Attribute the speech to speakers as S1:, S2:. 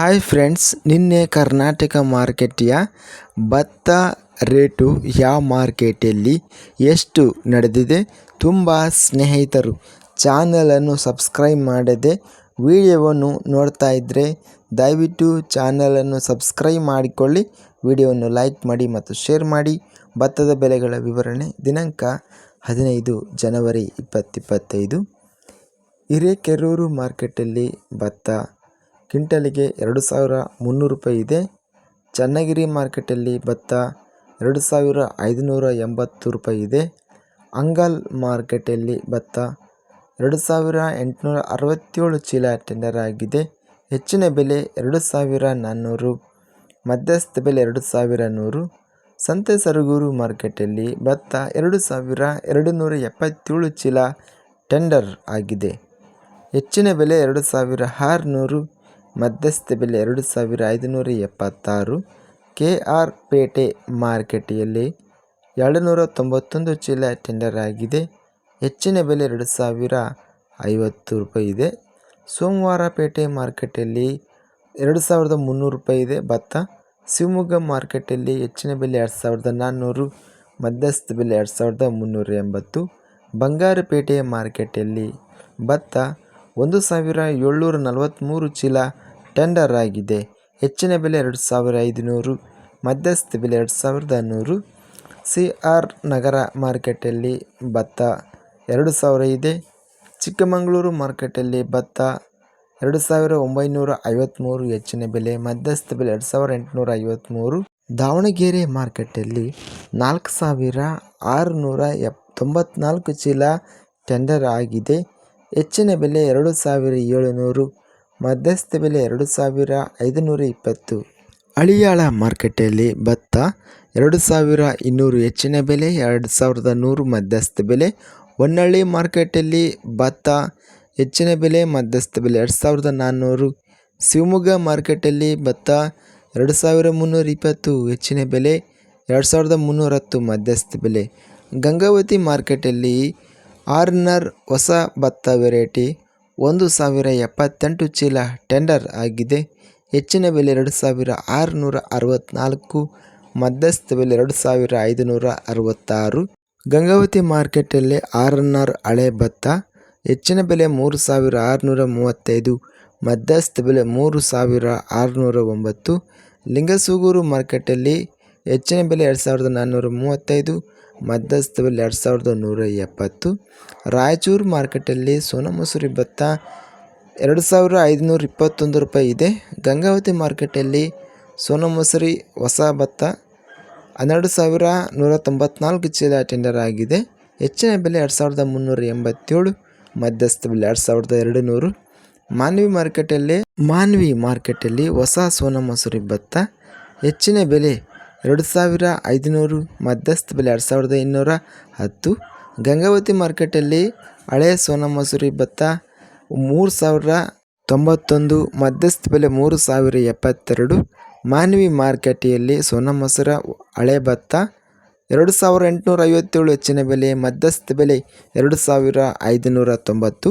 S1: Hi friends ನಿನ್ನೆ ಕರ್ನಾಟಕ ಮಾರ್ಕೆಟಿಯ ಭತ್ತ rate ಯಾವ ಮಾರ್ಕೆಟಲ್ಲಿ ಎಷ್ಟು ನಡೆದಿದೆ ತುಂಬ ಸ್ನೇಹಿತರು ಚಾನಲನ್ನು ಸಬ್ಸ್ಕ್ರೈಬ್ ಮಾಡದೆ ವಿಡಿಯೋವನ್ನು ನೋಡ್ತಾ ಇದ್ದರೆ ದಯವಿಟ್ಟು ಚಾನಲನ್ನು ಸಬ್ಸ್ಕ್ರೈಬ್ ಮಾಡಿಕೊಳ್ಳಿ, ವಿಡಿಯೋವನ್ನು ಲೈಕ್ ಮಾಡಿ ಮತ್ತು ಶೇರ್ ಮಾಡಿ. ಭತ್ತದ ಬೆಲೆಗಳ ವಿವರಣೆ, ದಿನಾಂಕ ಹದಿನೈದು ಜನವರಿ ಇಪ್ಪತ್ತಿಪ್ಪತ್ತೈದು ಹಿರೇಕೆರೂರು ಮಾರ್ಕೆಟಲ್ಲಿ ಭತ್ತ ಕ್ವಿಂಟಲಿಗೆ ಎರಡು ಸಾವಿರ ಮುನ್ನೂರು ರೂಪಾಯಿ ಇದೆ. ಚನ್ನಗಿರಿ ಮಾರ್ಕೆಟಲ್ಲಿ ಭತ್ತ ಎರಡು ಸಾವಿರ ಐದುನೂರ ಎಂಬತ್ತು ರೂಪಾಯಿ ಇದೆ. ಅಂಗಲ್ ಮಾರ್ಕೆಟಲ್ಲಿ ಭತ್ತ ಎರಡು ಸಾವಿರ ಎಂಟುನೂರ ಅರವತ್ತೇಳು ಚೀಲ ಟೆಂಡರ್ ಆಗಿದೆ. ಹೆಚ್ಚಿನ ಬೆಲೆ ಎರಡು ಸಾವಿರ ನಾನ್ನೂರು, ಮಧ್ಯಸ್ಥ ಬೆಲೆ ಎರಡು ಸಾವಿರ ನೂರು. ಸಂತೆ ಸರಗೂರು ಮಾರ್ಕೆಟಲ್ಲಿ ಭತ್ತ ಎರಡು ಸಾವಿರ ಎರಡು ನೂರ ಎಪ್ಪತ್ತೇಳು ಚೀಲ ಟೆಂಡರ್ ಆಗಿದೆ. ಹೆಚ್ಚಿನ ಬೆಲೆ ಎರಡು ಸಾವಿರ ಆರುನೂರು ಮಧ್ಯಸ್ಥ ಬೆಲೆ ಎರಡು ಸಾವಿರ ಐದುನೂರ ಎಪ್ಪತ್ತಾರು. ಕೆ ಆರ್ ಪೇಟೆ ಮಾರ್ಕೆಟಿಯಲ್ಲಿ ಎರಡು ನೂರ ತೊಂಬತ್ತೊಂದು ಚೀಲ ಟೆಂಡರ್ ಆಗಿದೆ. ಹೆಚ್ಚಿನ ಬೆಲೆ ಎರಡು ಸಾವಿರ ಐವತ್ತು ರೂಪಾಯಿ ಇದೆ. ಸೋಮವಾರಪೇಟೆ ಮಾರ್ಕೆಟಲ್ಲಿ ಎರಡು ಸಾವಿರದ ಮುನ್ನೂರು ರೂಪಾಯಿ ಇದೆ. ಭತ್ತ ಶಿವಮೊಗ್ಗ ಮಾರ್ಕೆಟಲ್ಲಿ ಹೆಚ್ಚಿನ ಬೆಲೆ ಎರಡು ಸಾವಿರದ ನಾನ್ನೂರು, ಮಧ್ಯಸ್ಥ ಬೆಲೆ ಎರಡು ಸಾವಿರದ ಮುನ್ನೂರ ಎಂಬತ್ತು. ಬಂಗಾರಪೇಟೆ ಮಾರ್ಕೆಟಲ್ಲಿ ಭತ್ತ ಒಂದು ಸಾವಿರ ಏಳ್ನೂರ ನಲವತ್ತ್ಮೂರು ಚೀಲ ಟೆಂಡರ್ ಆಗಿದೆ. ಹೆಚ್ಚಿನ ಬೆಲೆ ಎರಡು ಸಾವಿರ ಐದುನೂರು, ಮಧ್ಯಸ್ಥ ಬೆಲೆ ಎರಡು ಸಾವಿರದ ನೂರು ಸಿ ಆರ್ ನಗರ ಮಾರ್ಕೆಟಲ್ಲಿ ಭತ್ತ ಎರಡು ಸಾವಿರ ಇದೆ. ಚಿಕ್ಕಮಗಳೂರು ಮಾರ್ಕೆಟಲ್ಲಿ ಭತ್ತ ಎರಡು ಸಾವಿರ ಒಂಬೈನೂರ ಐವತ್ತ್ಮೂರು ಹೆಚ್ಚಿನ ಬೆಲೆ ಮಧ್ಯಸ್ಥ ಬೆಲೆ ಎರಡು ಸಾವಿರ ಎಂಟುನೂರ ಐವತ್ತ್ಮೂರು ದಾವಣಗೆರೆ ಮಾರ್ಕೆಟಲ್ಲಿ ನಾಲ್ಕು ಸಾವಿರ ಆರುನೂರ ಎಪ್ ತೊಂಬತ್ನಾಲ್ಕು ಚೀಲ ಟೆಂಡರ್ ಆಗಿದೆ. ಹೆಚ್ಚಿನ ಬೆಲೆ ಎರಡು ಸಾವಿರ ಏಳುನೂರು, ಮಧ್ಯಸ್ಥ ಬೆಲೆ ಎರಡು ಸಾವಿರ ಐದುನೂರ ಇಪ್ಪತ್ತು. ಹಳಿಯಾಳ ಮಾರ್ಕೆಟಲ್ಲಿ ಭತ್ತ ಎರಡು ಸಾವಿರ ಇನ್ನೂರು, ಹೆಚ್ಚಿನ ಬೆಲೆ ಎರಡು ಸಾವಿರದ ನೂರು, ಮಧ್ಯಸ್ಥ ಬೆಲೆ ಹೊನ್ನಳ್ಳಿ ಮಾರ್ಕೆಟಲ್ಲಿ ಭತ್ತ ಹೆಚ್ಚಿನ ಬೆಲೆ, ಮಧ್ಯಸ್ಥ ಬೆಲೆ ಎರಡು ಸಾವಿರದ ನಾನ್ನೂರು. ಶಿವಮೊಗ್ಗ ಮಾರ್ಕೆಟಲ್ಲಿ ಭತ್ತ ಎರಡು ಸಾವಿರ ಮುನ್ನೂರ ಇಪ್ಪತ್ತು, ಹೆಚ್ಚಿನ ಬೆಲೆ ಎರಡು ಸಾವಿರದ ಮುನ್ನೂರ ಹತ್ತು ಮಧ್ಯಸ್ಥ ಬೆಲೆ. ಗಂಗಾವತಿ ಮಾರ್ಕೆಟಲ್ಲಿ ಆರ್ನರ್ ಹೊಸ ಭತ್ತ ವೆರೈಟಿ, ಒಂದು ಸಾವಿರ ಎಪ್ಪತ್ತೆಂಟು ಚೀಲ ಟೆಂಡರ್ ಆಗಿದೆ. ಹೆಚ್ಚಿನ ಬೆಲೆ ಎರಡು ಸಾವಿರ ಆರುನೂರ ಅರವತ್ತ್ನಾಲ್ಕು ಮಧ್ಯಸ್ಥ ಬೆಲೆ ಎರಡು ಸಾವಿರ ಐದುನೂರ ಅರವತ್ತಾರು. ಗಂಗಾವತಿ ಮಾರ್ಕೆಟಲ್ಲಿ ಆರ್ ಎನ್ ಆರ್ ಹಳೆ ಭತ್ತ, ಹೆಚ್ಚಿನ ಬೆಲೆ ಮೂರು ಸಾವಿರ ಆರುನೂರ ಮೂವತ್ತೈದು, ಮಧ್ಯಸ್ಥ ಬೆಲೆ ಮೂರು ಸಾವಿರ ಆರುನೂರ ಒಂಬತ್ತು. ಲಿಂಗಸೂಗೂರು ಮಾರ್ಕೆಟಲ್ಲಿ ಹೆಚ್ಚಿನ ಬೆಲೆ ಎರಡು ಸಾವಿರದ ನಾನ್ನೂರ ಮೂವತ್ತೈದು ಮಧ್ಯಸ್ಥ ಬೆಲೆ ಎರಡು ಸಾವಿರದ ನೂರ ಎಪ್ಪತ್ತು. ರಾಯಚೂರು ಮಾರ್ಕೆಟಲ್ಲಿ ಸೋನಮಸೂರಿ ಭತ್ತ ಎರಡು ಸಾವಿರ ಐದುನೂರ ಇಪ್ಪತ್ತೊಂದು ರೂಪಾಯಿ ಇದೆ. ಗಂಗಾವತಿ ಮಾರ್ಕೆಟಲ್ಲಿ ಸೋನಮಸೂರಿ ಹೊಸ ಭತ್ತ ಹನ್ನೆರಡು ಸಾವಿರ ನೂರ ತೊಂಬತ್ನಾಲ್ಕು ಚೀಲ ಟೆಂಡರ್ ಆಗಿದೆ. ಹೆಚ್ಚಿನ ಬೆಲೆ ಎರಡು ಸಾವಿರದ ಮುನ್ನೂರ ಎಂಬತ್ತೇಳು. ಮಧ್ಯಸ್ಥ ಬೆಲೆ ಎರಡು ಸಾವಿರದ ಎರಡು ನೂರು ಮಾನ್ವಿ ಮಾರ್ಕೆಟಲ್ಲಿ ಮಾನ್ವಿ ಮಾರ್ಕೆಟಲ್ಲಿ ಹೊಸ ಸೋನಮಸೂರಿ ಭತ್ತ ಹೆಚ್ಚಿನ ಬೆಲೆ ಎರಡು ಸಾವಿರ ಐದುನೂರು ಮಧ್ಯಸ್ಥ ಬೆಲೆ, ಎರಡು ಸಾವಿರದ ಇನ್ನೂರ ಹತ್ತು. ಗಂಗಾವತಿ ಮಾರ್ಕೆಟಲ್ಲಿ ಹಳೆಯ ಸೋನಮಸೂರಿ ಭತ್ತ ಮೂರು ಸಾವಿರ ತೊಂಬತ್ತೊಂದು, ಮಧ್ಯಸ್ಥ ಬೆಲೆ ಮೂರು ಸಾವಿರ ಎಪ್ಪತ್ತೆರಡು. ಮಾನವಿ ಮಾರ್ಕೆಟಿಯಲ್ಲಿ ಸೋನಾ ಮಸೂರ ಹಳೆ ಭತ್ತ ಎರಡು ಸಾವಿರ ಎಂಟುನೂರ ಐವತ್ತೇಳು ಹೆಚ್ಚಿನ ಬೆಲೆ ಮಧ್ಯಸ್ಥ ಬೆಲೆ ಎರಡು ಸಾವಿರ ಐದುನೂರ ತೊಂಬತ್ತು